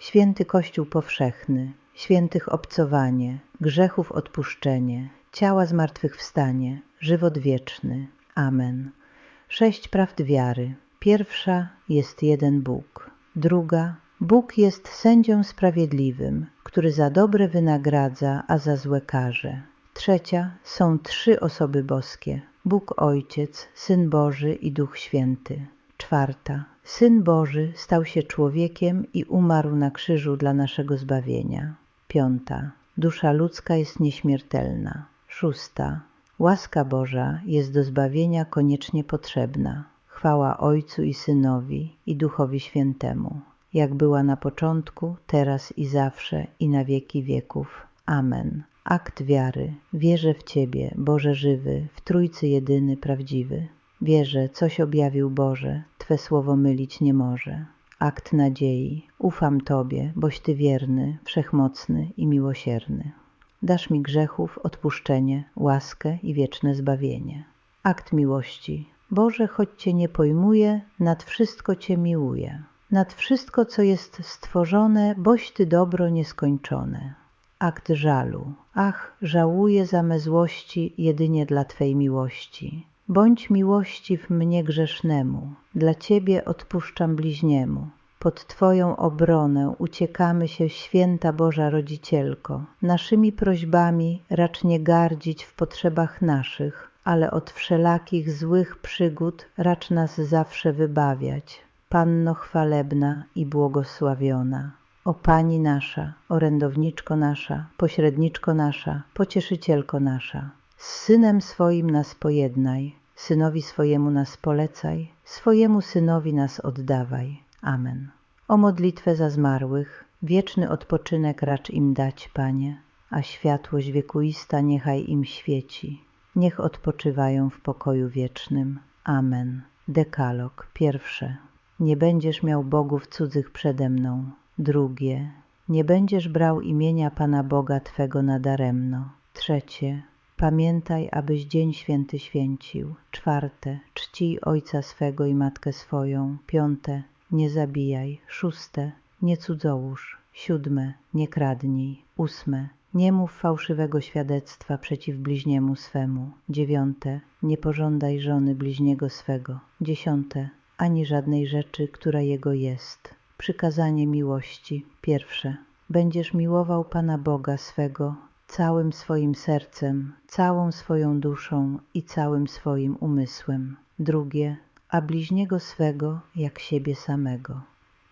święty Kościół powszechny, świętych obcowanie, grzechów odpuszczenie, ciała zmartwychwstanie, żywot wieczny. Amen. Sześć prawd wiary. Pierwsza jest jeden Bóg. Druga Bóg jest sędzią sprawiedliwym, który za dobre wynagradza, a za złe karze. Trzecia są trzy osoby boskie: Bóg Ojciec, Syn Boży i Duch Święty. Czwarta. Syn Boży stał się człowiekiem i umarł na krzyżu dla naszego zbawienia. Piąta. Dusza ludzka jest nieśmiertelna. Szósta. Łaska Boża jest do zbawienia koniecznie potrzebna. Chwała Ojcu i Synowi i Duchowi Świętemu, jak była na początku, teraz i zawsze i na wieki wieków. Amen. Akt wiary. Wierzę w Ciebie, Boże żywy, w Trójcy jedyny, prawdziwy. Wierzę, coś objawił Boże, Twe słowo mylić nie może. Akt nadziei. Ufam Tobie, boś Ty wierny, wszechmocny i miłosierny. Dasz mi grzechów odpuszczenie, łaskę i wieczne zbawienie. Akt miłości. Boże, choć Cię nie pojmuję, nad wszystko Cię miłuję. Nad wszystko, co jest stworzone, boś Ty dobro nieskończone. Akt żalu. Ach, żałuję za me złości jedynie dla Twej miłości. Bądź miłościw mnie grzesznemu, dla Ciebie odpuszczam bliźniemu. Pod Twoją obronę uciekamy się, święta Boża Rodzicielko. Naszymi prośbami racz nie gardzić w potrzebach naszych, ale od wszelakich złych przygód racz nas zawsze wybawiać. Panno chwalebna i błogosławiona. O Pani nasza, orędowniczko nasza, pośredniczko nasza, pocieszycielko nasza, z Synem swoim nas pojednaj, Synowi swojemu nas polecaj, swojemu Synowi nas oddawaj. Amen. O modlitwę za zmarłych, wieczny odpoczynek racz im dać, Panie, a światłość wiekuista niechaj im świeci. Niech odpoczywają w pokoju wiecznym. Amen. Dekalog. Pierwsze. Nie będziesz miał bogów cudzych przede mną. Drugie. Nie będziesz brał imienia Pana Boga Twego nadaremno. Trzecie. Pamiętaj, abyś dzień święty święcił. Czwarte. Czcij ojca swego i matkę swoją. Piąte. Nie zabijaj. Szóste. Nie cudzołóż. Siódme. Nie kradnij. Ósme. Nie mów fałszywego świadectwa przeciw bliźniemu swemu. Dziewiąte. Nie pożądaj żony bliźniego swego. Dziesiąte. Ani żadnej rzeczy, która jego jest. Przykazanie miłości. Pierwsze. Będziesz miłował Pana Boga swego całym swoim sercem, całą swoją duszą i całym swoim umysłem. Drugie, a bliźniego swego jak siebie samego.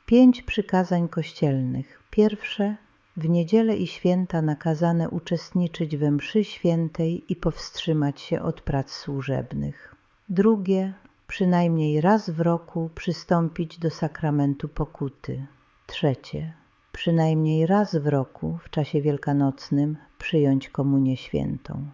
Pięć przykazań kościelnych. Pierwsze, w niedzielę i święta nakazane uczestniczyć we mszy świętej i powstrzymać się od prac służebnych. Drugie, przynajmniej raz w roku przystąpić do sakramentu pokuty. Trzecie, przynajmniej raz w roku w czasie wielkanocnym przyjąć komunię świętą.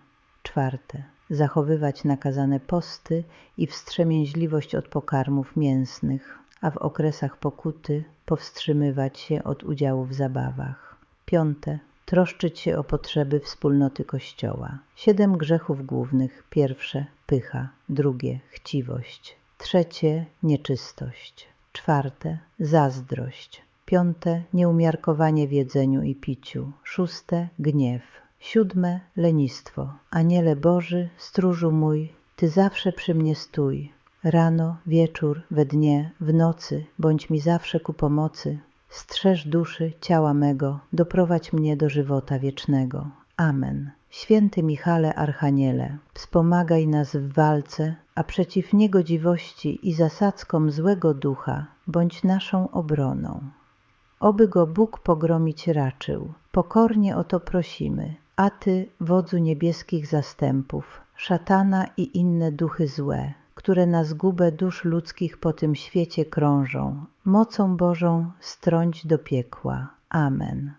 Czwarte, zachowywać nakazane posty i wstrzemięźliwość od pokarmów mięsnych, a w okresach pokuty powstrzymywać się od udziału w zabawach. Piąte, troszczyć się o potrzeby wspólnoty Kościoła. Siedem grzechów głównych. Pierwsze, pycha. Drugie, chciwość. Trzecie nieczystość. Czwarte zazdrość. Piąte nieumiarkowanie w jedzeniu i piciu. Szóste gniew. Siódme lenistwo. Aniele Boży, stróżu mój, Ty zawsze przy mnie stój. Rano, wieczór, we dnie, w nocy, bądź mi zawsze ku pomocy. Strzeż duszy, ciała mego, doprowadź mnie do żywota wiecznego. Amen. Święty Michale Archaniele, wspomagaj nas w walce, a przeciw niegodziwości i zasadzkom złego ducha bądź naszą obroną. Oby go Bóg pogromić raczył, pokornie o to prosimy, a Ty, wodzu niebieskich zastępów, szatana i inne duchy złe, które na zgubę dusz ludzkich po tym świecie krążą, mocą Bożą strąć do piekła. Amen.